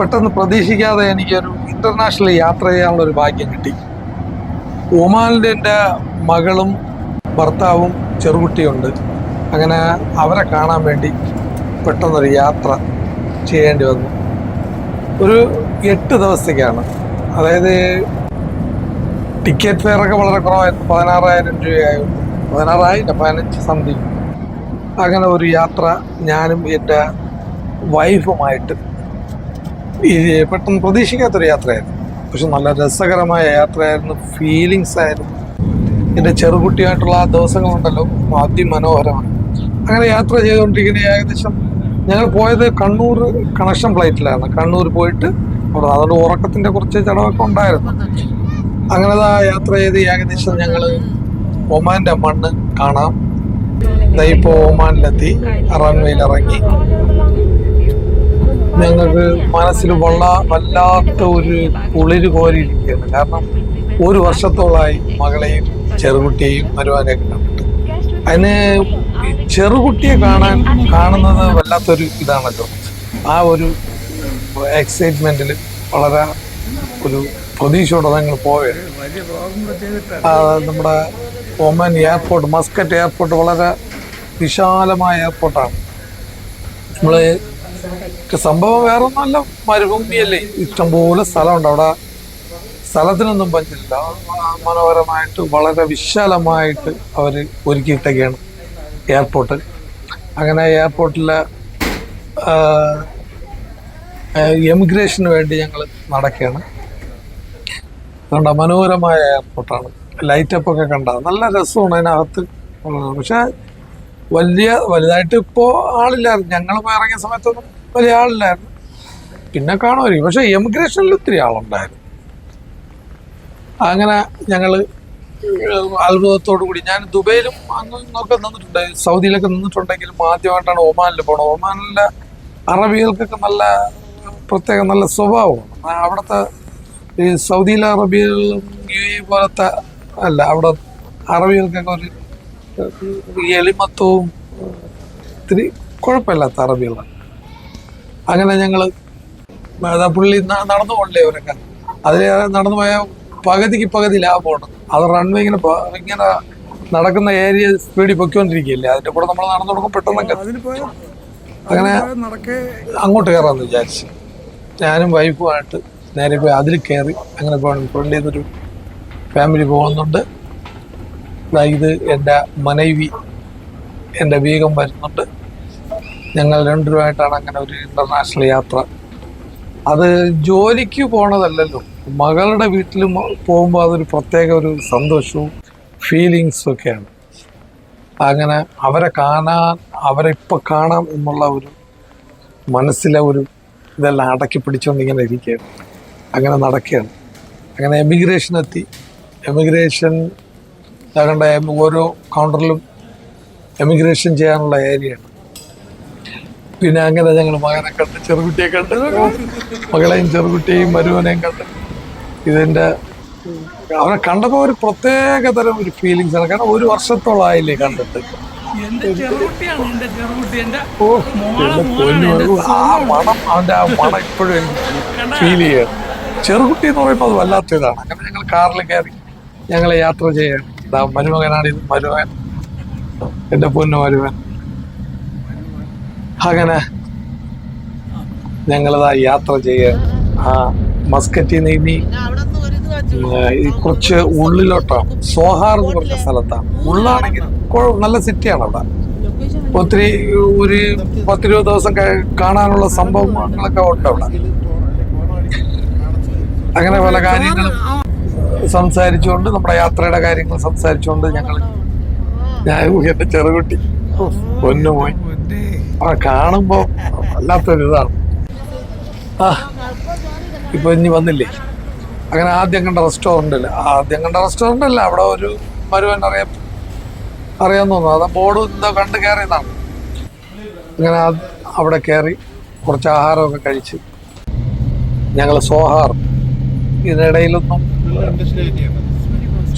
പെട്ടെന്ന് പ്രതീക്ഷിക്കാതെ എനിക്കൊരു ഇന്റർനാഷണൽ യാത്ര ചെയ്യാനുള്ള ഒരു ഭാഗ്യം കിട്ടി. ഒമാലിന്റെ എന്റെ മകളും ഭർത്താവും ചെറുകുട്ടിയുണ്ട്. അങ്ങനെ അവരെ കാണാൻ വേണ്ടി പെട്ടെന്നൊരു യാത്ര ചെയ്യേണ്ടി വന്നു. ഒരു എട്ട് ദിവസത്തേക്കാണ്. അതായത് ടിക്കറ്റ് ഫെയറൊക്കെ വളരെ കുറവായിരുന്നു. പതിനാറായിരം രൂപയായിരുന്നു പതിനാറായിരം പതിനഞ്ച് സംതിങ് അങ്ങനെ ഒരു യാത്ര ഞാനും എന്റെ വൈഫുമായിട്ട് ഈ പെട്ടെന്ന് പ്രതീക്ഷിക്കാത്തൊരു യാത്രയായിരുന്നു. പക്ഷെ നല്ല രസകരമായ യാത്രയായിരുന്നു ഫീലിങ്സ് ആയിരുന്നു. എന്റെ ചെറുകുട്ടിയായിട്ടുള്ള ആ ദിവസങ്ങളുണ്ടല്ലോ അതിമനോഹരമാണ്. അങ്ങനെ യാത്ര ചെയ്തുകൊണ്ടിരിക്കുന്ന ഏകദേശം ഞങ്ങൾ പോയത് കണ്ണൂർ കണക്ഷൻ ഫ്ലൈറ്റിലാണ് കണ്ണൂർ പോയിട്ട് അവിടെ അതുകൊണ്ട് ഉറക്കത്തിന്റെ കുറച്ച് ചടവൊക്കെ ഉണ്ടായിരുന്നു. അങ്ങനെ ആ യാത്ര ചെയ്ത് ഏകദേശം ഞങ്ങൾ ഒമാന്റെ മണ്ണ് കാണാം. ഇപ്പോൾ ഒമാനിലെത്തി റൺവേയിൽ ഇറങ്ങി. ഞങ്ങൾക്ക് മനസ്സിൽ വള്ള വല്ലാത്ത ഒരു കുളിര് കോരിയിരിക്കുകയാണ്. കാരണം ഒരു വർഷത്തോളമായി മകളെയും ചെറുകുട്ടിയെയും മരുവാനെയൊക്കെ കണ്ടിട്ട്. അതിന് ചെറുകുട്ടിയെ കാണാൻ കാണുന്നത് വല്ലാത്തൊരു ഇതാണല്ലോ. ആ ഒരു എക്സൈറ്റ്മെന്റിൽ വളരെ ഒരു പ്രതീക്ഷയോടെ ഞങ്ങൾ പോയത് നമ്മുടെ ഒമാൻ എയർപോർട്ട് മസ്കറ്റ് എയർപോർട്ട് വളരെ വിശാലമായ എയർപോർട്ടാണ്. നമ്മൾ സംഭവം വേറെ ഒന്നുമല്ല മരുഭൂമിയല്ലേ ഇഷ്ടംപോലെ സ്ഥലമുണ്ട്. അവിടെ സ്ഥലത്തിനൊന്നും പറ്റില്ല. മനോഹരമായിട്ട് വളരെ വിശാലമായിട്ട് അവർ ഒരുക്കിയിട്ടൊക്കെയാണ് എയർപോർട്ട്. അങ്ങനെ എയർപോർട്ടിലെ എമിഗ്രേഷന് വേണ്ടി ഞങ്ങൾ നടക്കുകയാണ്. അതുകൊണ്ട് മനോഹരമായ എയർപോർട്ടാണ്. ലൈറ്റപ്പൊക്കെ കണ്ട നല്ല രസമാണ് അതിനകത്ത്. പക്ഷെ വലിയ വലുതായിട്ട് ഇപ്പോൾ ആളില്ലായിരുന്നു. ഞങ്ങൾ ഇറങ്ങിയ സമയത്തൊന്നും വലിയ ആളില്ലായിരുന്നു. പിന്നെ കാണുമായിരിക്കും. പക്ഷേ എമിഗ്രേഷനിൽ ഒത്തിരി ആളുണ്ടായിരുന്നു. അങ്ങനെ ഞങ്ങൾ അത്ഭുതത്തോടു കൂടി ഞാൻ ദുബൈയിലും അങ്ങ് ഇങ്ങൊക്കെ നിന്നിട്ടുണ്ട്. സൗദിയിലൊക്കെ നിന്നിട്ടുണ്ടെങ്കിലും ആദ്യമായിട്ടാണ് ഒമാനിൽ പോണത്. ഒമാനിലെ അറബികൾക്കൊക്കെ നല്ല പ്രത്യേക നല്ല സ്വഭാവമാണ്. അവിടുത്തെ ഈ സൗദിയിലെ അറബികളും യു എ പോലത്തെ അല്ല അവിടെ അറബികൾക്കൊക്കെ ഒരു എളിമത്വവും ഇത്തിരി കുഴപ്പമില്ലാത്ത അറബികളാണ്. അങ്ങനെ ഞങ്ങൾ പുള്ളി നടന്നു പോകണ്ടേ അവരൊക്കെ അതിൽ നടന്നു പോയ പകുതിക്ക് പകുതി ലാഭമാണ് അത് റൺവേ ഇങ്ങനെ ഇങ്ങനെ നടക്കുന്ന ഏരിയ സ്പീഡിൽ പൊയ്ക്കൊണ്ടിരിക്കുകയല്ലേ? അതിന്റെ കൂടെ നമ്മൾ നടന്നു കൊടുക്കും പെട്ടെന്നൊക്കെ അങ്ങനെ അങ്ങോട്ട് കയറാമെന്ന് വിചാരിച്ചു. ഞാനും വൈഫുമായിട്ട് നേരെ പോയി അതിൽ കയറി അങ്ങനെ പോകണം പുള്ളിന്നൊരു നിന്നൊരു ഫാമിലി പോകുന്നുണ്ട്. ഇത് എന്റെ മനൈവി എന്റെ വീഗം വരുന്നുണ്ട്. ഞങ്ങൾ രണ്ടുപേരുമായിട്ടാണ് അങ്ങനെ ഒരു ഇന്റർനാഷണൽ യാത്ര. അത് ജോലിക്ക് പോണതല്ലല്ലോ. മകളുടെ വീട്ടിൽ പോകുമ്പോൾ അതൊരു പ്രത്യേക ഒരു സന്തോഷവും ഫീലിങ്സും ഒക്കെയാണ്. അങ്ങനെ അവരെ കാണാൻ അവരെ ഇപ്പം കാണാം എന്നുള്ള ഒരു മനസ്സിലെ ഒരു ഇതെല്ലാം അടക്കി പിടിച്ചുകൊണ്ട് ഇങ്ങനെ ഇരിക്കുകയാണ്. അങ്ങനെ നടക്കുകയാണ്. അങ്ങനെ എമിഗ്രേഷൻ എത്തി. എമിഗ്രേഷൻ കണ്ട ഓരോ കൗണ്ടറിലും എമിഗ്രേഷൻ ചെയ്യാനുള്ള ഏരിയയാണ് പിന്നെ അങ്ങനെ ഞങ്ങൾ മകനെ കണ്ട് ചെറുകുട്ടിയെ കണ്ട് മകളെയും ചെറുകുട്ടിയെയും മരുവനെയും കണ്ട്. ഇതിന്റെ അവനെ കണ്ടപ്പോൾ ഒരു പ്രത്യേക തരം ഒരു ഫീലിങ്സ് ആണ്. കാരണം ഒരു വർഷത്തോളമായില്ലേ കണ്ടിട്ട്. ഓ ആ മണം അവന്റെ ആ മണം ഇപ്പോഴും എനിക്ക് ഫീൽ ചെയ്യാണ്. ചെറുകുട്ടി എന്ന് പറയുമ്പോൾ അത് വല്ലാത്ത ഇതാണ് അങ്ങനെ ഞങ്ങൾ കാറിൽ കയറി ഞങ്ങൾ യാത്ര ചെയ്യാണ് ഇതാ മരുമകനാണ് മരുമകൻ. എന്റെ പൊന്നു മരുമൻ അങ്ങനെ ഞങ്ങളതാ യാത്ര ചെയ്യ. ആ മസ്കറ്റിൽ നിന്ന് കുറച്ച് ഉള്ളിലോട്ടോ സോഹാർ എന്ന് പറഞ്ഞ സ്ഥലത്താണ് ഉള്ളാണെങ്കിൽ നല്ല സിറ്റിയാണ് അവിടെ. ഒത്തിരി ഒരു പത്തിരുപത് ദിവസം കാണാനുള്ള സംഭവങ്ങളൊക്കെ ഉണ്ട് അവിടെ. അങ്ങനെ പല കാര്യങ്ങളും. സംസാരിച്ചുകൊണ്ട് നമ്മുടെ യാത്രയുടെ കാര്യങ്ങൾ സംസാരിച്ചുകൊണ്ട് ഞങ്ങൾ ഞാൻ എന്റെ ചെറുകുട്ടി. പൊന്നു പോയി ആ കാണുമ്പോ വല്ലാത്തൊരു ഇതാണ്. ആ ഇപ്പൊ ഇനി വന്നില്ലേ? അങ്ങനെ ആദ്യം കണ്ട റെസ്റ്റോറന്റ് അല്ല. ആദ്യം കണ്ട റെസ്റ്റോറന്റ് അല്ല. അവിടെ ഒരു മരുവൻ അറിയാം അറിയാമെന്ന് തോന്നുന്നു. അത് ബോർഡ് എന്തോ കണ്ട് കയറിയതാണ്. അങ്ങനെ അവിടെ കയറി കുറച്ച് ആഹാരമൊക്കെ കഴിച്ച് ഞങ്ങൾ സോഹാർ ഇതിനിടയിലൊന്നും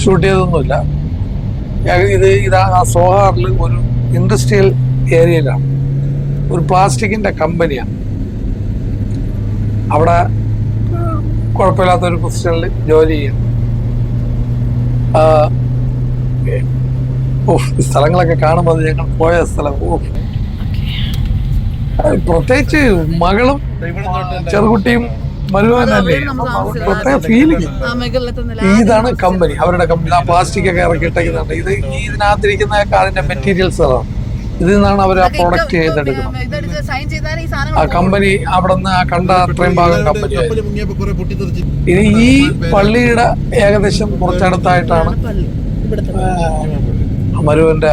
ഷൂട്ട് ചെയ്തൊന്നുമില്ല ഇത് ഇത് ആ സോഹാറിൽ ഒരു ഇൻഡസ്ട്രിയൽ ഏരിയയിലാണ്. ഒരു പ്ലാസ്റ്റിക്കിന്റെ കമ്പനിയാണ്. അവിടെ കുഴപ്പമില്ലാത്ത ഒരു പൊസിഷനിൽ ജോലി ചെയ്യുന്നു ആ, ഓഹ് ഈ സ്ഥലങ്ങളൊക്കെ കാണുമ്പോൾ അത് ഞങ്ങൾ പോയ സ്ഥലം. ഓഫ് പ്രത്യേകിച്ച് മകളും ചെറുകുട്ടിയും പ്രത്യേക ഫീലിംഗ് ഇതാണ് കമ്പനി അവരുടെ കമ്പനി ആ പ്ലാസ്റ്റിക് ഒക്കെ ഇറക്കിയിട്ടേക്കുന്നുണ്ട് ഇത് ഈ ഇതിനകത്തിരിക്കുന്നതൊക്കെ അതിന്റെ മെറ്റീരിയൽസുകളാണ് ഇതിൽ നിന്നാണ് അവർ ആ പ്രോഡക്റ്റ് ചെയ്തെടുക്കുന്നത്. ഇതടിച്ച് സൈൻ ചെയ്താൽ ഈ സാധനം ആ കമ്പനി അവിടെ നിന്ന് ആ കണ്ട അത്രയും ഭാഗം കമ്പനി ഇനി ഈ പള്ളിയുടെ ഏകദേശം കുറച്ചടുത്തായിട്ടാണ് മരുവന്റെ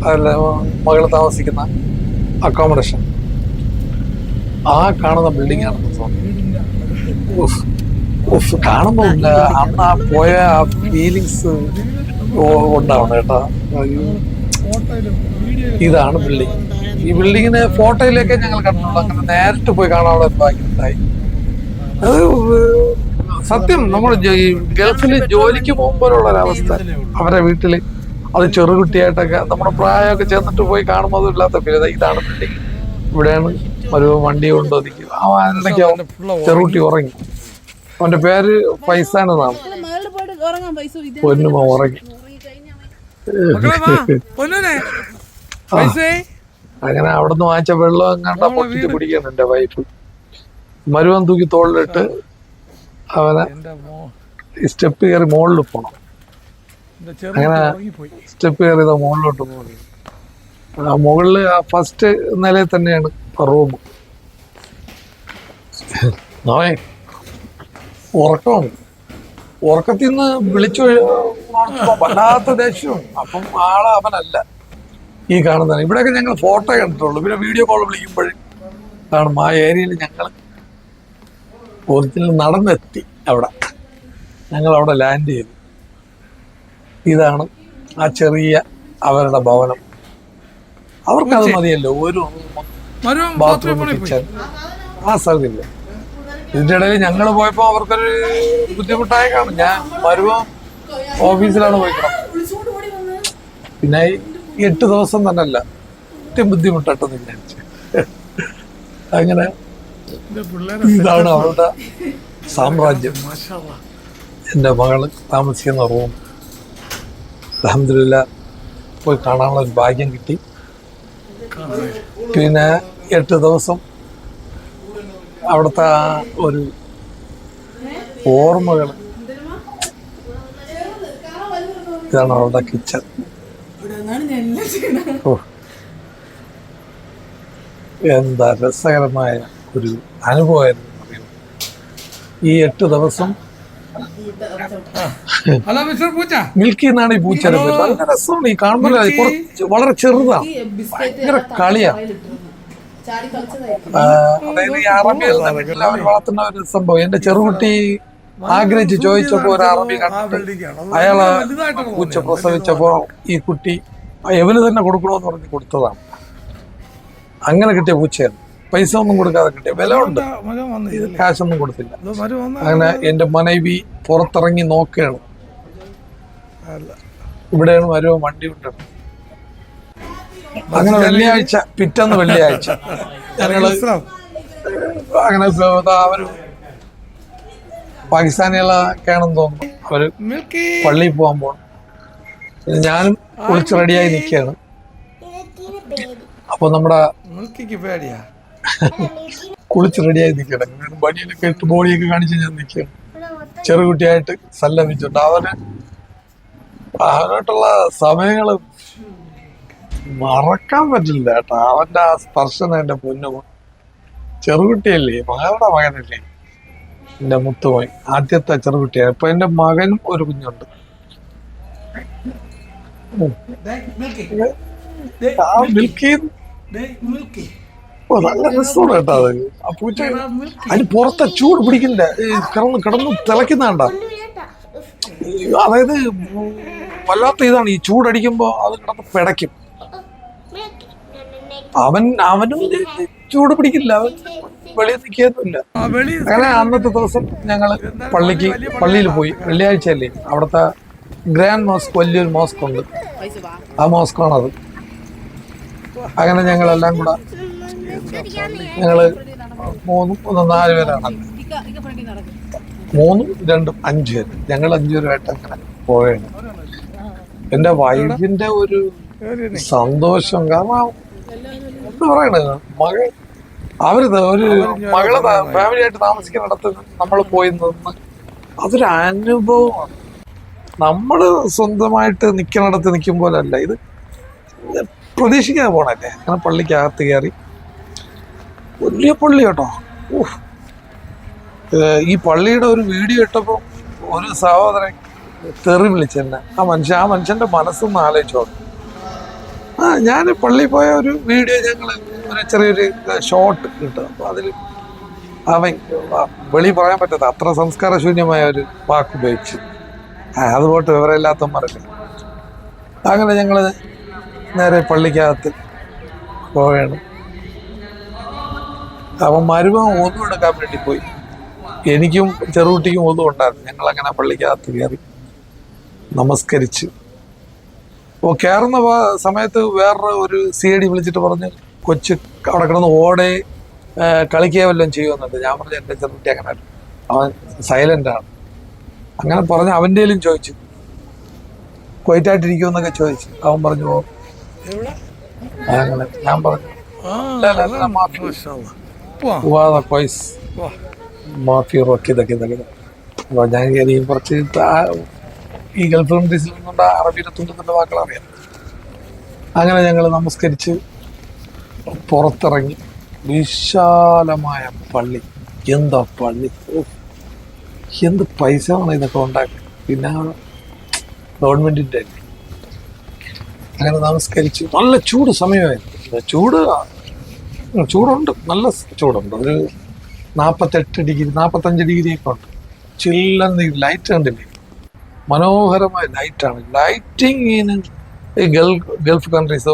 മകൾ മകൾ താമസിക്കുന്ന അക്കോമഡേഷൻ ആ കാണുന്ന ബിൽഡിംഗ് ആണെന്ന് തോന്നുന്നു കാണുമ്പോ അന്ന് ആ പോയ ആ ഫീലിങ്സ് ഉണ്ടാവണം കേട്ടാ. ഇതാണ് ബിൽഡിംഗ് ഈ ബിൽഡിങ്ങിന് ഫോട്ടോയിലൊക്കെ ഞങ്ങൾ കണ്ടിട്ടുള്ളൂ അങ്ങനെ നേരിട്ട് പോയി കാണാനുള്ള ഭാഗ്യമുണ്ടായി ഭാഗ്യം ഉണ്ടായി. അത് സത്യം നമ്മൾ ഗൾഫിൽ ജോലിക്ക് പോകുമ്പോഴുള്ള ഒരവസ്ഥ അവരെ വീട്ടിൽ അത് ചെറുകുട്ടിയായിട്ടൊക്കെ നമ്മുടെ പ്രായമൊക്കെ ചേർന്നിട്ട് പോയി കാണുമ്പോൾ ഇല്ലാത്ത ഫീൽ ഇതാണ് ബിൽഡിംഗ് ഇവിടെയാണ് ഒരു വണ്ടി കൊണ്ടുവന്നിരിക്കും. അതിനിടയ്ക്ക് അവൻ ചെറുകുട്ടി ഉറങ്ങി. അവന്റെ പേര് ഫൈസാൻ എന്നാണ് പോയിട്ട് ഉറങ്ങാൻ പൈസ ഇത് പൊന്നുമ ഉറങ്ങി. അങ്ങനെ അവിടെ നിന്ന് വാങ്ങിച്ച വെള്ളം കണ്ട പൊട്ടിച്ച് കുടിക്കണം എന്റെ വൈഫ് മരുവൻ തൂക്കി തോളിലിട്ട് അവനെ സ്റ്റെപ്പ് കയറി മുകളിൽ പോണം. അങ്ങനെ സ്റ്റെപ്പ് കയറി മുകളിലോട്ട് ആ മുകളിൽ ആ ഫസ്റ്റ് നിലയിൽ തന്നെയാണ് റൂം നോയേ ഉറക്കമാണ്. ഉറക്കത്തിൽ നിന്ന് വിളിച്ചു വല്ലാത്ത ദേഷ്യവും അപ്പം ആളെ അവനല്ല. ഈ കാണുന്നതാണ്. ഇവിടെയൊക്കെ ഞങ്ങൾ ഫോട്ടോ കണ്ടിട്ടുള്ളൂ. പിന്നെ വീഡിയോ കോൾ വിളിക്കുമ്പോഴും കാണും. ആ ഏരിയയിൽ ഞങ്ങൾ ഒറിജിനൽ നടന്നെത്തി അവിടെ. ഞങ്ങൾ അവിടെ ലാൻഡ് ചെയ്തു. ഇതാണ് ആ ചെറിയ അവരുടെ ഭവനം. അവർക്കത് മതിയല്ലോ. ഒരു ബാത്റൂം കിച്ചൺ. ആ സൗകര്യം ഇതിന്റെ ഇടയിൽ ഞങ്ങൾ പോയപ്പോ അവർക്കൊരു ബുദ്ധിമുട്ടായ കാണും. ഞാൻ വരുമ്പോ ഓഫീസിലാണ് പോയി കിടന്നത് പിന്നെ എട്ട് ദിവസം തന്നെ അല്ല ഒറ്റ ബുദ്ധിമുട്ടട്ടെന്ന് വിചാരിച്ചു. അങ്ങനെ ഇതാണ് അവളുടെ സാമ്രാജ്യം. എന്റെ എന്റെ മകൾ താമസിക്കുന്ന റൂം. അലഹമില്ല പോയി കാണാനുള്ള ഒരു ഭാഗ്യം കിട്ടി. പിന്നെ എട്ട് ദിവസം അവിടുത്തെ ഒരു ഓർമ്മകൾ ഇതാണ് അവിടെ കിച്ചൺ. എന്താ രസകരമായ ഒരു അനുഭവമായിരുന്നു. ഈ എട്ട് ദിവസം മിൽക്കി എന്നാണ് ഈ പൂച്ച നല്ല രസമാണ് ഈ കാണുമ്പോൾ കുറച്ച് വളരെ ചെറുതാ. ഭയങ്കര കളിയാ. അതായത് ഈ അറബി എല്ലാവരും വളർത്തുന്ന ഒരു സംഭവം. എന്റെ ചെറുകുട്ടി ആഗ്രഹിച്ച് ചോദിച്ചപ്പോ ഒരു അറബി കണ്ടിട്ട് അയാൾ പൂച്ച പ്രസവിച്ചപ്പോ ഈ കുട്ടി എവന് തന്നെ കൊടുക്കണമെന്ന് പറഞ്ഞ് കൊടുത്തതാണ്. അങ്ങനെ കിട്ടിയ പൂച്ചയാണ്. പൈസ ഒന്നും കൊടുക്കാതെ കിട്ടിയ വില ഉണ്ട്. മകൻ വന്നു ഇത് കാശൊന്നും കൊടുത്തില്ല. അങ്ങനെ എന്റെ മനവി പുറത്തിറങ്ങി നോക്കുകയാണ്. ഇവിടെയാണ് വരവ് വണ്ടി വിട്ടത് അങ്ങനെ വെള്ളിയാഴ്ച പിറ്റന്ന് വെള്ളിയാഴ്ച. ഞങ്ങൾ അങ്ങനെ അവർ പാകിസ്ഥാനികളൊക്കെയാണെന്ന് തോന്നുന്നു. അവർ മിൽക്കി. പള്ളിയിൽ പോകാൻ പോകണം ഞാനും കുളിച്ച് റെഡിയായി നിൽക്കുകയാണ്. അപ്പൊ നമ്മുടെ മിൽക്കിക്ക് പേടിയാ. കുളിച്ച് റെഡിയായി നിൽക്കണം ബണിയിലൊക്കെ ഇട്ട് ബോളിയൊക്കെ കാണിച്ച് ഞാൻ നിൽക്കണം ചെറുകുട്ടിയായിട്ട് സല്ലമിച്ചുണ്ട് അവന് അവനായിട്ടുള്ള സമയങ്ങൾ മറക്കാൻ പറ്റില്ല കേട്ടോ. അവന്റെ ആ സ്പർശനം എന്റെ പൊന്നു ചെറുകുട്ടിയല്ലേ മകളുടെ മകനല്ലേ? എന്റെ മുത്തുമോൻ. ആദ്യത്തെ ചെറുകുട്ടിയാണ് ഇപ്പൊ എന്റെ മകനും ഒരു കുഞ്ഞുണ്ട്. ആ മിൽക്കി ഓ നല്ല രസമാണ് കേട്ടോ അത്. ആ പൂച്ച അതിന് പുറത്തെ ചൂട് പിടിക്കില്ല ഈ കിടന്ന് കിടന്ന് തിളയ്ക്കുന്നതാണ്ട അതായത് വല്ലാത്ത ഇതാണ്. ഈ ചൂടടിക്കുമ്പോ അത് കിടന്ന് പിടയ്ക്കും. അവൻ അവനും ചൂട് പിടിക്കില്ല. അവൻ വെളിയിൽ നിൽക്കുകയൊന്നുമില്ല. അങ്ങനെ അന്നത്തെ ദിവസം ഞങ്ങൾ പള്ളിക്ക് പള്ളിയിൽ പോയി. വെള്ളിയാഴ്ചയല്ലേ? അവിടുത്തെ ഗ്രാൻഡ് മോസ്ക് വലിയൊരു മോസ്ക് ഉണ്ട്. ആ മോസ്ക് ആ മോസ്കാണത്. അങ്ങനെ ഞങ്ങളെല്ലാം കൂടെ ഞങ്ങൾ മൂന്നും ഒന്ന് നാല് പേരാണ്. മൂന്നും രണ്ടും അഞ്ച് പേര്. ഞങ്ങൾ അഞ്ചു പേരുമായിട്ട് അങ്ങനെ പോവുകയാണ് എന്റെ വൈഫിന്റെ ഒരു സന്തോഷം കാരണം പറയണത് മകൾ അവർ ഒരു മകളെ ഫാമിലി ആയിട്ട് താമസിക്കുന്നിടത്ത് നമ്മൾ പോയി നിന്ന് അതൊരു അനുഭവമാണ്. നമ്മൾ സ്വന്തമായിട്ട് നിൽക്കുന്നിടത്ത് നിൽക്കും പോലല്ല ഇത് പ്രതീക്ഷിക്കാതെ പോണല്ലേ? അങ്ങനെ പള്ളിക്കകത്ത് കയറി വലിയ പള്ളി കേട്ടോ. ഈ പള്ളിയുടെ ഒരു വീഡിയോ ഇട്ടപ്പോൾ ഒരു സഹോദരൻ തെറി വിളിച്ചെന്നെ ആ മനുഷ്യൻ ആ മനുഷ്യന്റെ മനസ്സൊന്ന് ആലോചിച്ചോ ആ ഞാൻ പള്ളി പോയ ഒരു വീഡിയോ ഞങ്ങൾ ഒരു ചെറിയൊരു ഷോട്ട് കിട്ടും അപ്പോൾ അതിൽ അവൻ വെളി പറയാൻ പറ്റാത്ത അത്ര സംസ്കാരശൂന്യമായ ഒരു വാക്ക് ഉപയോഗിച്ച്. ആ അത് പോട്ട് വിവരമില്ലാത്തവന്മാരല്ലേ അങ്ങനെ ഞങ്ങൾ നേരെ പള്ളിക്കകത്ത് പോവുകയാണ്. അവൻ മരുമകൻ ഒന്നും എടുക്കാൻ വേണ്ടി പോയി. എനിക്കും ചെറുകുട്ടിക്കും ഒന്നും ഉണ്ടായിരുന്നു. ഞങ്ങൾ അങ്ങനെ പള്ളിക്കകത്ത് കയറി നമസ്കരിച്ച്. അപ്പോൾ കയറുന്ന സമയത്ത് വേറെ ഒരു സി ഡി വിളിച്ചിട്ട് പറഞ്ഞ് കൊച്ച് അവിടെ കിടന്ന് ഓടെ കളിക്കുക വല്ലതും ചെയ്യുമെന്നുണ്ട്. ഞാൻ പറഞ്ഞു എന്റെ ചെറുകുട്ടി അങ്ങനെ അവൻ സൈലന്റ് ആണ്. അങ്ങനെ പറഞ്ഞ് അവന്റെയിലും ചോദിച്ചു. കൊയിറ്റായിട്ടിരിക്കുമെന്നൊക്കെ ചോദിച്ചു. അവൻ പറഞ്ഞു അങ്ങനെ. ഞാൻ പറഞ്ഞു ആ "ഇല്ല, ഇല്ല, ഇല്ല, മാഫി മാഷാഅല്ലാ. كويس ما في روك كده كده كده وبعدين يعني കുറച്ച് ഈ ഗൾഫ് കൺട്രീസിൽ നിന്നുള്ള അറബിയുടെ തുണ്ടത്തിന്റെ വാക്കുകൾ അറിയാം. അങ്ങനെ ഞങ്ങൾ നമസ്കരിച്ച് പുറത്തിറങ്ങി. വിശാലമായ പള്ളി. എന്താ പള്ളി? എന്ത് പൈസ ആണ് ഇതൊക്കെ ഉണ്ടാക്കുക പിന്നെ ഗവൺമെന്റിന്റെ അങ്ങനെ നമസ്കരിച്ച് നല്ല ചൂട് സമയമായിരുന്നു. ചൂട് ചൂടുണ്ട്. നല്ല ചൂടുണ്ട്. ഒരു നാൽപ്പത്തെട്ട് ഡിഗ്രി നാൽപ്പത്തഞ്ച് ഡിഗ്രി ഒക്കെ ഉണ്ട്. ചില്ലെന്ന് ലൈറ്റ് കണ്ടില്ലേ? മനോഹരമായ ലൈറ്റാണ് ഇൻ ഈ ഗൾഫ് ഗൾഫ് കൺട്രീസ്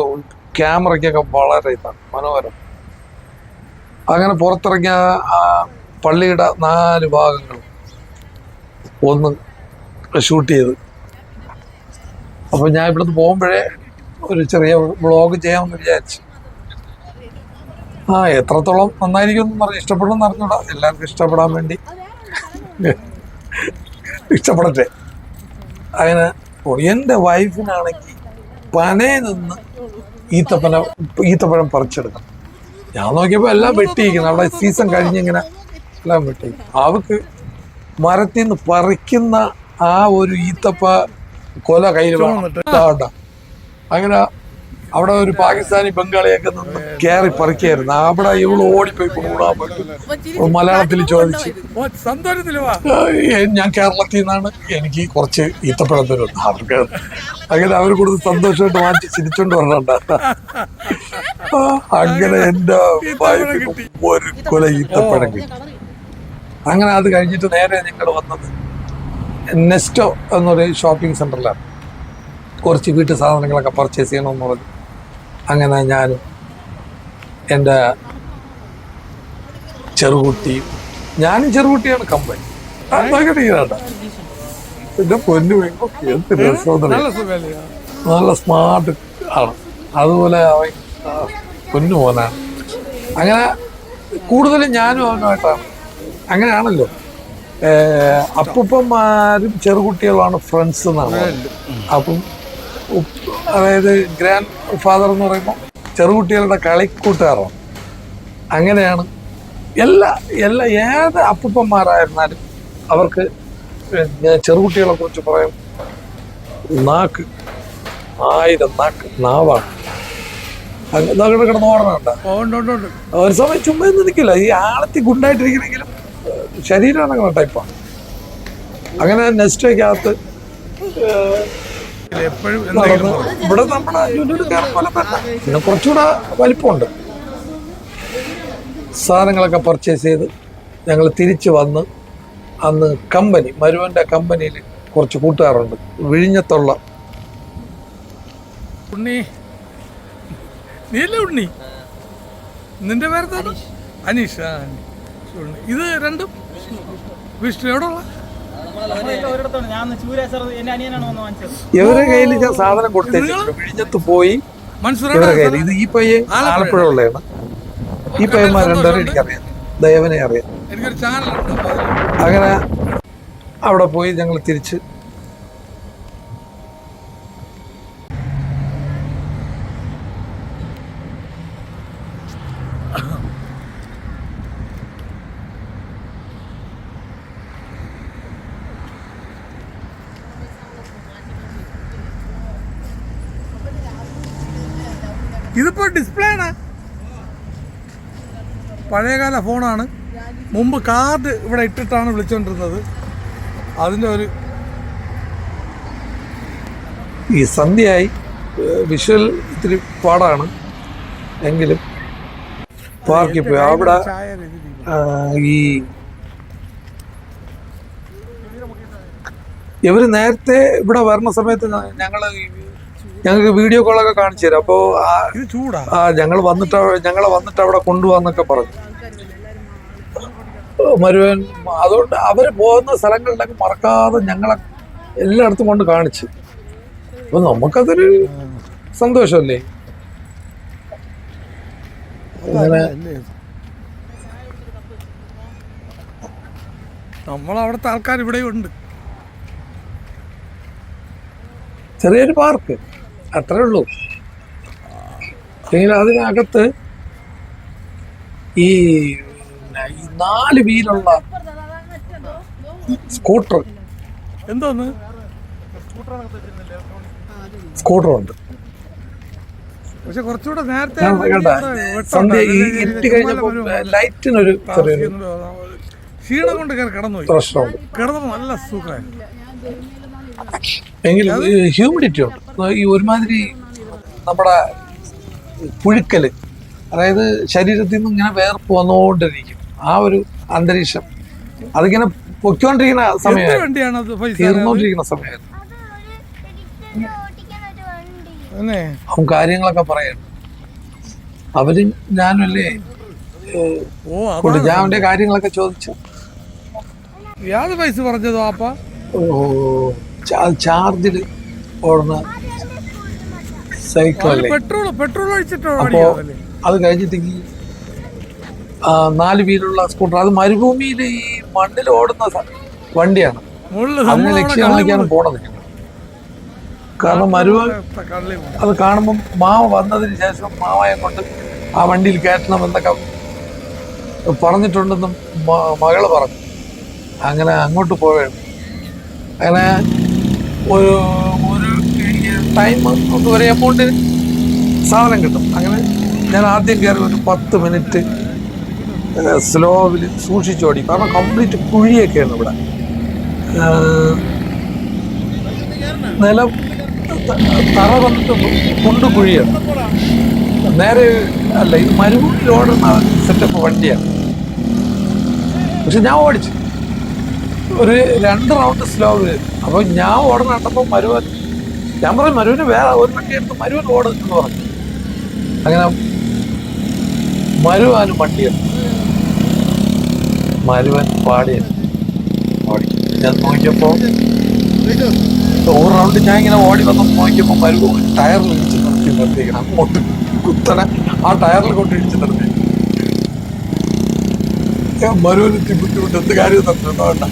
ക്യാമറയ്ക്കൊക്കെ വളരെ ഇതാണ്. മനോഹരം. അങ്ങനെ പുറത്തിറങ്ങിയ ആ പള്ളിയുടെ നാല് ഭാഗങ്ങൾ ഒന്ന് ഷൂട്ട് ചെയ്ത്. അപ്പോൾ ഞാൻ ഇവിടുന്ന് പോകുമ്പോഴേ ഒരു ചെറിയ വ്ളോഗ് ചെയ്യാമെന്ന് വിചാരിച്ചു. ആ എത്രത്തോളം നന്നായിരിക്കും എന്ന് പറഞ്ഞ് ഇഷ്ടപ്പെടുമെന്ന് അറിഞ്ഞൂടാ. എല്ലാവർക്കും ഇഷ്ടപ്പെടാൻ വേണ്ടി. ഇഷ്ടപ്പെടട്ടെ. അങ്ങനെ. എന്റെ വൈഫിനാണെങ്കിൽ പനയിൽ നിന്ന് ഈത്തപ്പന ഈത്തപ്പഴം പറിച്ചെടുക്കണം. ഞാൻ നോക്കിയപ്പോൾ എല്ലാം വെട്ടിയിരിക്കുന്നു. അവിടെ സീസൺ കഴിഞ്ഞിങ്ങനെ എല്ലാം വെട്ടി. അവക്ക് മരത്തിൽ നിന്ന് പറിക്കുന്ന ആ ഒരു ഈത്തപ്പ കൊല കയ്യിൽ വേണം. അങ്ങനെ അവിടെ ഒരു പാകിസ്ഥാനി ബംഗാളിയൊക്കെ നിന്ന് കയറി പറിക്കായിരുന്നു. അവിടെ ഇവൾ ഓടിപ്പോയി കൂടാൻ പറ്റും മലയാളത്തിൽ ചോദിച്ചു. ഞാൻ കേരളത്തിൽ നിന്നാണ്. എനിക്ക് കുറച്ച് ഈത്തപ്പഴം അവർക്ക് അങ്ങനെ അവർ കൊടുത്ത് സന്തോഷമായിട്ട് വാങ്ങിച്ച് ചിരിച്ചോണ്ട് വരണ്ട അങ്ങനെ എന്റെ ഒരു കൊല ഈത്തപ്പഴം കിട്ടി. അങ്ങനെ അത് കഴിഞ്ഞിട്ട് നേരെ ഞങ്ങൾ വന്നത് നെസ്റ്റോ എന്നൊരു ഷോപ്പിംഗ് സെന്ററിലാണ് കുറച്ച് വീട്ടു സാധനങ്ങളൊക്കെ പർച്ചേസ് ചെയ്യണമെന്ന് പറഞ്ഞു. അങ്ങനെ ഞാൻ എന്റെ ചെറുകുട്ടി ഞാനും ചെറുകുട്ടിയാണ് കമ്പനി പിന്നെ പൊന്നു എന്ത് രസം നല്ല സ്മാർട്ട് ആണ്. അതുപോലെ അവൻ പൊന്നു പോനാണ് അങ്ങനെ കൂടുതലും ഞാനും അവനുമായിട്ടാണ്. അങ്ങനെയാണല്ലോ. അപ്പുപ്പന്മാരും ചെറുകുട്ടികളുമാണ് ഫ്രണ്ട്സ് എന്നാണ്. അപ്പം അതായത് ഗ്രാൻഡ് ഫാദർ എന്ന് പറയുമ്പോൾ ചെറുകുട്ടികളുടെ കളിക്കൂട്ടുകാരാണ് അങ്ങനെയാണ് എല്ലാ എല്ലാ ഏത് അപ്പൂപ്പന്മാരായിരുന്നാലും അവർക്ക് ചെറുകുട്ടികളെ കുറിച്ച് പറയും നാക്ക് ആയിരം നാക്ക് നാവാണ്. കിടന്ന് ഓടണുണ്ട. ഒരു സമയം ചുമ്മാ നിൽക്കില്ല. ഈ ആളത്തി ഗുണ്ടായിട്ടിരിക്കണെങ്കിലും ശരീരമാണ് ശരീരം അങ്ങനെ ടൈപ്പാണ് അങ്ങനെ നെസ്റ്റോയ്ക്കകത്ത് എപ്പോഴും എന്തെങ്കിലും ഇവിടെ നമ്മുടെ പോലെ പിന്നെ കുറച്ചുകൂടെ വലിപ്പമുണ്ട്. സാധനങ്ങളൊക്കെ പർച്ചേസ് ചെയ്ത് ഞങ്ങൾ തിരിച്ചു വന്ന് അന്ന് കമ്പനി മരുവന്റെ കമ്പനിയിൽ കുറച്ച് കൂട്ടുകാരുണ്ട്. വിഴിഞ്ഞത്തുള്ള. ഉണ്ണി. ഉണ്ണി? നിന്റെ പേരെന്താണ്? അനീഷ്. ആ ഇത് രണ്ടും? വിഷ്ണു. എവിടെ ഉള്ള ഇവരുടെ കയ്യിൽ ഞാൻ സാധനം വിഴിഞ്ഞത്ത് പോയി. ഇവരുടെ കയ്യിൽ ഇത് ഈ പയ്യെ ആലപ്പുഴ ഉള്ളതാണ് ഈ പയ്യന്മാർ രണ്ടുപേരും എനിക്കറിയാം. ദയവനെ അറിയാം. അങ്ങനെ അവിടെ പോയി ഞങ്ങൾ തിരിച്ച് പഴയകാല ഫോണാണ്. മുമ്പ് കാർഡ് ഇവിടെ ഇട്ടിട്ടാണ് വിളിച്ചുകൊണ്ടിരുന്നത് അതിന്റെ ഒരു ഈ സന്ധ്യയായി വിഷ്വൽ ഇത്തിരി പാടാണ്. എങ്കിലും പാർക്കിൽ പോയി. അവിടെ ഈ ഇവർ നേരത്തെ ഇവിടെ വരുന്ന സമയത്ത് ഞങ്ങൾ ഞങ്ങൾക്ക് വീഡിയോ കോളൊക്കെ കാണിച്ചു തരാം. അപ്പോൾ ആ ഞങ്ങൾ വന്നിട്ട് ഞങ്ങൾ ഞങ്ങളെ വന്നിട്ട് അവിടെ കൊണ്ടുപോകാന്നൊക്കെ പറഞ്ഞു. മരുവൻ അതുകൊണ്ട് അവർ പോകുന്ന സ്ഥലങ്ങളിലൊക്കെ മറക്കാതെ ഞങ്ങളെ എല്ലായിടത്തും കൊണ്ട് കാണിച്ചു. അപ്പൊ നമുക്കതൊരു സന്തോഷമല്ലേ? അങ്ങനെ നമ്മളവിടുത്തെ ആൾക്കാർ ഇവിടെയും ഉണ്ട്. ചെറിയൊരു പാർക്ക് അത്രേ ഉള്ളൂ. അല്ലെങ്കിൽ അതിനകത്ത് ഈ നാല് വീലുള്ള സ്കൂട്ടർ. എന്തോന്ന്? സ്കൂട്ടർ ഉണ്ട് പക്ഷെ കുറച്ചുകൂടെ നേരത്തെ സന്ധ്യ ഇതുപോലെ ഒരു ലൈറ്റിനൊരു ചെറിയൊരു ക്ഷീണം കൊണ്ട് കിടന്നു പ്രശ്നമുണ്ട്. കിടന്നപ്പോ നല്ല സുഖമായി. എങ്കിലും ഹ്യൂമിഡിറ്റി ഉണ്ട്. ഈ ഒരുമാതിരി നമ്മുടെ പുഴുക്കൽ അതായത് ശരീരത്തിൽ നിന്ന് ഇങ്ങനെ വേർപ്പ് വന്നുകൊണ്ടിരിക്കും. ആ ഒരു അന്തരീക്ഷം. അതിങ്ങനെ പൊയ്ക്കൊണ്ടിരിക്കുന്ന സമയമായിരുന്നു. തീർന്നുകൊണ്ടിരിക്കുന്ന സമയമായിരുന്നു. അവൻ കാര്യങ്ങളൊക്കെ പറയണം. അവർ ഞാനല്ലേ ഞാൻ അവന്റെ കാര്യങ്ങളൊക്കെ ചോദിച്ചു. യാത് പൈസ പറഞ്ഞതോ അപ്പ? ചാർജിൽ ഓടുന്ന സൈക്കിൾ പെട്രോൾ പെട്രോൾ അപ്പോ അത് കഴിഞ്ഞിട്ട് ഈ ആ, നാല് വീലുള്ള സ്കൂട്ടർ. അത് മരുഭൂമിയിൽ ഈ മണ്ണിൽ ഓടുന്ന വണ്ടിയാണ്. അതിനെ ലക്ഷ്യമാക്കിയാണ് പോണത്. കാരണം മരുഭൂമി അത് കാണുമ്പം മാവ വന്നതിന് ശേഷം മാവയെ കൊണ്ട് ആ വണ്ടിയിൽ കയറ്റണം എന്നൊക്കെ പറഞ്ഞിട്ടുണ്ടെന്നും മകൾ പറഞ്ഞു. അങ്ങനെ അങ്ങോട്ട് പോവുകയാണ്. അങ്ങനെ ഒരു ഒരു ടൈം ഒരു എമൗണ്ടിന് സാധനം കിട്ടും. അങ്ങനെ ഞാൻ ആദ്യം കയറി ഒരു പത്ത് മിനിറ്റ് സ്ലോവിൽ സൂക്ഷിച്ചോടി കാരണം കംപ്ലീറ്റ് കുഴിയൊക്കെയാണ് ഇവിടെ. നിലം തറ വന്നിട്ട് കുണ്ടു കുഴിയാണ്. നേരെ അല്ല ഇത് മരുഭൂമിയിൽ ഓടുന്ന സെറ്റപ്പ് വണ്ടിയാണ്. പക്ഷെ ഞാൻ ഓടിച്ചു. ഒരു രണ്ട് റൗണ്ട് സ്ലോവ് അപ്പോൾ ഞാൻ ഓടണ കണ്ടപ്പോൾ മരുവൻ ഞാൻ പറഞ്ഞു മരുവിന് വേറെ ഒരു വണ്ടി എടുത്ത് മരുവൻ ഓടുന്നു പറഞ്ഞു. അങ്ങനെ മരുവാനും വണ്ടിയാണ്. മരുവൻ പാടിയത് ഞാൻ നോക്കിയപ്പോ ഒരു റൗണ്ട് ഞാൻ ഇങ്ങനെ ഓടി വന്ന് നോക്കിയപ്പോ മരുവ് ടയറിൽ ഇടിച്ച് നിർത്തി നിർത്തിക്കണം അങ്ങോട്ട് കുത്തനെ ആ ടയറിൽ കൊണ്ട് ഇടിച്ച് നിർത്തി. ഞാൻ മരുവിനെത്തി ബുദ്ധിമുട്ട്. എന്ത് കാര്യം നിർത്തുന്നതുകൊണ്ട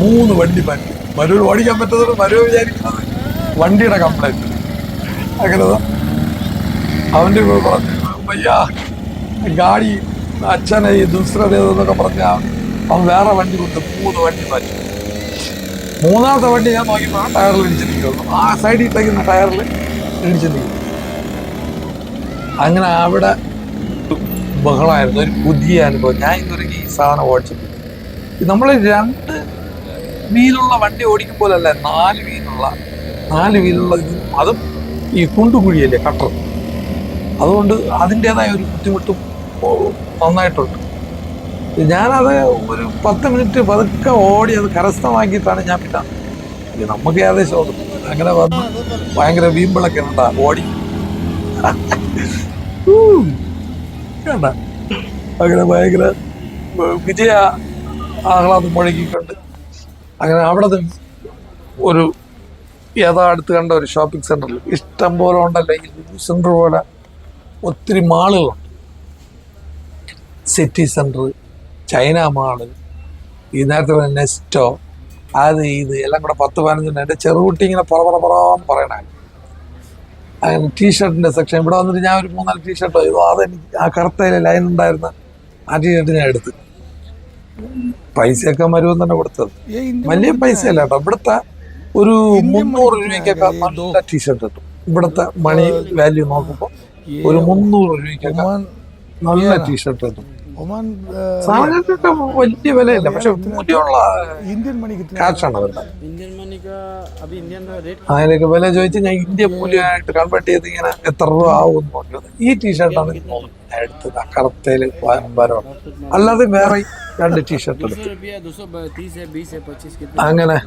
മൂന്ന് വണ്ടി മാറ്റി. മരുവിന് ഓടിക്കാൻ പറ്റുന്നത് മരുവ് വിചാരിക്കുന്നത് വണ്ടിയുടെ കംപ്ലൈന്റ് അങ്ങനെ അവന്റെ പറഞ്ഞു അയ്യാ ഗാഡി അച്ഛനെ ഈ ദുസ്രതയെന്നൊക്കെ പറഞ്ഞ അവൻ വേറെ വണ്ടി കൊണ്ട് മൂന്ന് വണ്ടി മാറ്റി. മൂന്നാമത്തെ വണ്ടി ഞാൻ നോക്കിയപ്പോൾ ആ ടയറിൽ ഇടിച്ച് നിൽക്കുന്നു. ആ സൈഡിൽ ഇട്ടേക്കുന്ന ടയറിൽ ഇടിച്ച് നിൽക്കുന്നു. അങ്ങനെ അവിടെ ബഹളമായിരുന്നു. ഒരു പുതിയ അനുഭവം. ഞാൻ ഇതുവരെ ഈ സാധനം ഓടിച്ചിട്ടുണ്ട് നമ്മൾ രണ്ട് വീലുള്ള വണ്ടി ഓടിക്കുമ്പോഴല്ല നാല് വീലുള്ള നാല് വീലുള്ള അതും ഈ കുണ്ടുകുഴിയല്ലേ കട്ടർ. അതുകൊണ്ട് അതിന്റെതായ ഒരു ബുദ്ധിമുട്ടും നന്നായിട്ടുണ്ട്. ഞാനത് ഒരു പത്ത് മിനിറ്റ് പതുക്കെ ഓടി അത് കരസ്ഥമാക്കിയിട്ടാണ് ഞാൻ പിന്നെ നമുക്ക് ഏകദേശം ഓടും അങ്ങനെ വന്ന് ഭയങ്കര വീമ്പിളൊക്കെ ഉണ്ടാ ഓടി. കണ്ട. അങ്ങനെ ഭയങ്കര വിജയ ആഹ്ലാദം മുഴകിക്കൊണ്ട് അങ്ങനെ അവിടെ ഒരു ഏതാ അടുത്ത് കണ്ട ഒരു ഷോപ്പിംഗ് സെന്ററിൽ ഇഷ്ടം പോലെ ഉണ്ടല്ലോ ഈ സെന്റർ പോലെ ഒത്തിരി മാളുകളുണ്ട് സിറ്റി സെന്റർ ചൈന മാൾ ഈ നേരത്തെ പറഞ്ഞ നെസ്റ്റോ അത് ഇത് എല്ലാം കൂടെ പത്ത് പതിനഞ്ചെണ്ണം എന്റെ ചെറുകുട്ടി ഇങ്ങനെ പറ പറ പറം പറയണ അങ്ങനെ ടീഷർട്ടിന്റെ സെക്ഷൻ. ഇവിടെ വന്നിട്ട് ഞാൻ ഒരു മൂന്നാൽ ടീഷർട്ടോ ഇതോ അതെനിക്ക് ആ കറുത്തയിലെ ലൈൻ ഉണ്ടായിരുന്ന ആ ടീഷർട്ട് ഞാൻ എടുത്ത്. പൈസയൊക്കെ മരുവൻ തന്നെ കൊടുത്തത്. വലിയ പൈസയല്ല കേട്ടോ. ഇവിടുത്തെ ഒരു മുന്നൂറ് രൂപയ്ക്കൊക്കെ നല്ല ടീഷർട്ട് കിട്ടും. ഇവിടുത്തെ മണി വാല്യൂ നോക്കുമ്പോൾ ഒരു മുന്നൂറ് രൂപയ്ക്കൊക്കെ നല്ല ടീഷർട്ട് കിട്ടും. ഒമാൻ സാധനങ്ങൾക്ക് വലിയ വിലയില്ല പക്ഷെ മൂല്യമുള്ള ഇന്ത്യൻ മണിക്ക് ക്യാഷാണ് അവരുടെ അതിനൊക്കെ വില ചോദിച്ച് ഞാൻ ഇന്ത്യ മൂല്യമായിട്ട് കൺവേർട്ട് ചെയ്ത് ഇങ്ങനെ എത്ര രൂപ ആവും ഈ ടീഷർട്ടാണ് എടുത്തത് കറുത്തേൽ വരോ അല്ലാതെ വേറെ രണ്ട് ടീഷർട്ട് എടുത്തു അങ്ങനെ.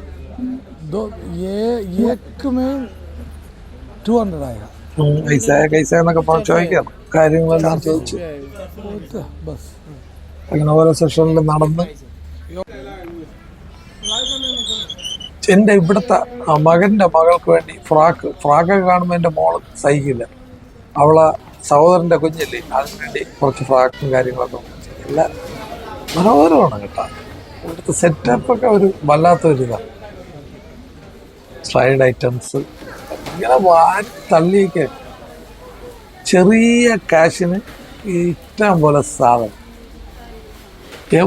ചോദിക്കാം കാര്യങ്ങളെല്ലാം ചോദിച്ചു. ബസ്. അങ്ങനെ ഓരോ സെഷനിൽ നടന്ന് എന്റെ ഇവിടുത്തെ മകന്റെ മകൾക്ക് വേണ്ടി ഫ്രാക്ക് ഫ്രാക്കൊക്കെ കാണുമ്പോൾ എന്റെ മോൾ സഹിക്കില്ല. അവളെ സഹോദരന്റെ കുഞ്ഞില്ലേ? അതിന് വേണ്ടി കുറച്ച് ഫ്രാക്കും കാര്യങ്ങളൊക്കെ. എല്ലാം മനോഹരമാണ് കേട്ടോ. ഇവിടുത്തെ സെറ്റപ്പൊക്കെ ഒരു വല്ലാത്തൊരിതാണ് സ്ലൈഡ് ഐറ്റംസ് ഇങ്ങനെ വാരി തള്ളിയൊക്കെ. ചെറിയ കാശിന് ഇഷ്ടം പോലെ സാധനം.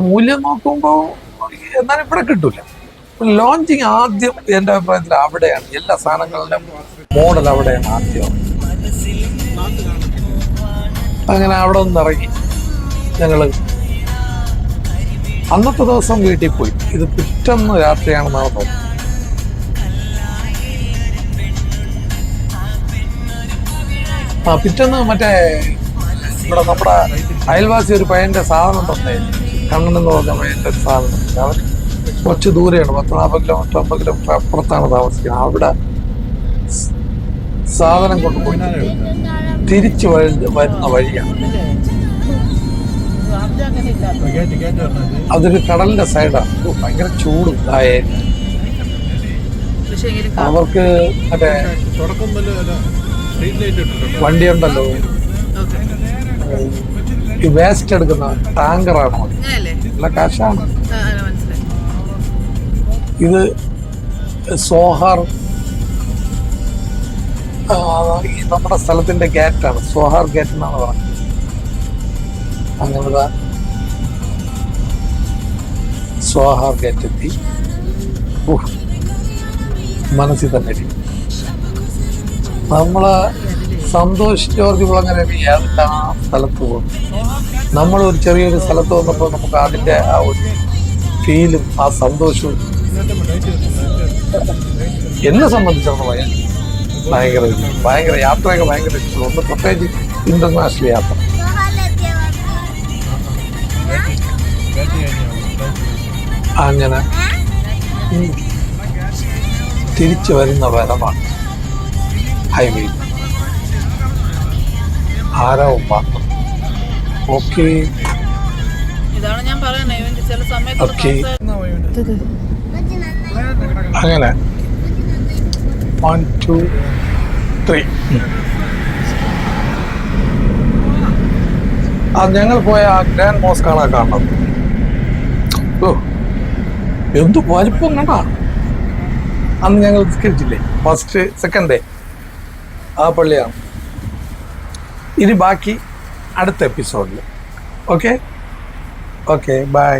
മൂല്യം നോക്കുമ്പോൾ എന്നാലും ഇവിടെ കിട്ടൂല. ലോഞ്ചിങ് ആദ്യം എന്റെ അഭിപ്രായത്തിൽ അവിടെയാണ്. എല്ലാ സാധനങ്ങളുടെ മോഡൽ അവിടെയാണ് ആദ്യം. അങ്ങനെ അവിടെ നിന്ന് ഇറങ്ങി ഞങ്ങൾ അന്നത്തെ ദിവസം വീട്ടിൽ പോയി. ഇത് പിറ്റന്ന് രാത്രിയാണെന്നാണ് തോന്നുന്നത്. ആ പിറ്റന്ന് മറ്റേ ഇവിടെ നമ്മുടെ അയൽവാസി ഒരു പയ്യന്റെ സാധനം തന്നെ. കണ്ണൻ എന്ന് പറഞ്ഞ പയ്യന്റെ ഒരു സാധനം അവർ കുറച്ച് ദൂരെയാണ് പത്ത് നാൽപ്പത് കിലോമീറ്റർ അമ്പത് കിലോമീറ്റർ അപ്പുറത്താണ് താമസിക്കുന്നത്. അവിടെ സാധനം കൊണ്ടുപോയി തിരിച്ചു വഴി- വരുന്ന വഴിയാണ്. അതൊരു കടലിന്റെ സൈഡാണ്. ഭയങ്കര ചൂട് ആയ അവർക്ക് മറ്റേ വണ്ടിയുണ്ടല്ലോ. ഈ വേസ്റ്റ് എടുക്കുന്ന ടാങ്കറാണ് നല്ല കാശാണ്. ഇത് സോഹാർ നമ്മുടെ സ്ഥലത്തിന്റെ ഗേറ്റാണ് സോഹാർ ഗേറ്റ് എന്നാണ് പറഞ്ഞത് അങ്ങനെ സോഹാർ ഗേറ്റ് എത്തി. മനസ്സിൽ തന്നെ നമ്മൾ സന്തോഷ് ജോർജ് കുളങ്ങര ആ സ്ഥലത്ത് പോകും. നമ്മൾ ഒരു ചെറിയൊരു സ്ഥലത്ത് വന്നപ്പോൾ നമുക്ക് അതിന്റെ ആ ഒരു ഫീലും ആ സന്തോഷവും എന്നെ സംബന്ധിച്ചിടത്തോളം ഭയങ്കര ഭയങ്കര യാത്രയൊക്കെ ഭയങ്കര ഇഷ്ടമുള്ള ഒന്ന് പ്രത്യേകിച്ച് ഇന്റർനാഷണൽ യാത്ര. അങ്ങനെ തിരിച്ചു വരുന്ന വരമാണ് ഹൈവേ ആരവും വന്നു ഓക്കെ. ഇതാണ് ഞാൻ പറയുന്നത് ഇവന്റെ ചില സമയത്ത് അങ്ങനെ. വൺ ടു ത്രീ ആ ഞങ്ങൾ പോയ ആ ഗ്രാൻഡ് മോസ്കാണ് കാണുന്നത് ഓ എന്ത് വലിപ്പം കണ്ടാ? അന്ന് ഞങ്ങൾ നിസ്കരിച്ചില്ലേ ഫസ്റ്റ് സെക്കൻഡ് ഡേ ആ പള്ളിയാണ്. ഇനി ബാക്കി അടുത്ത എപ്പിസോഡിൽ ഓക്കെ ഓക്കെ ബൈ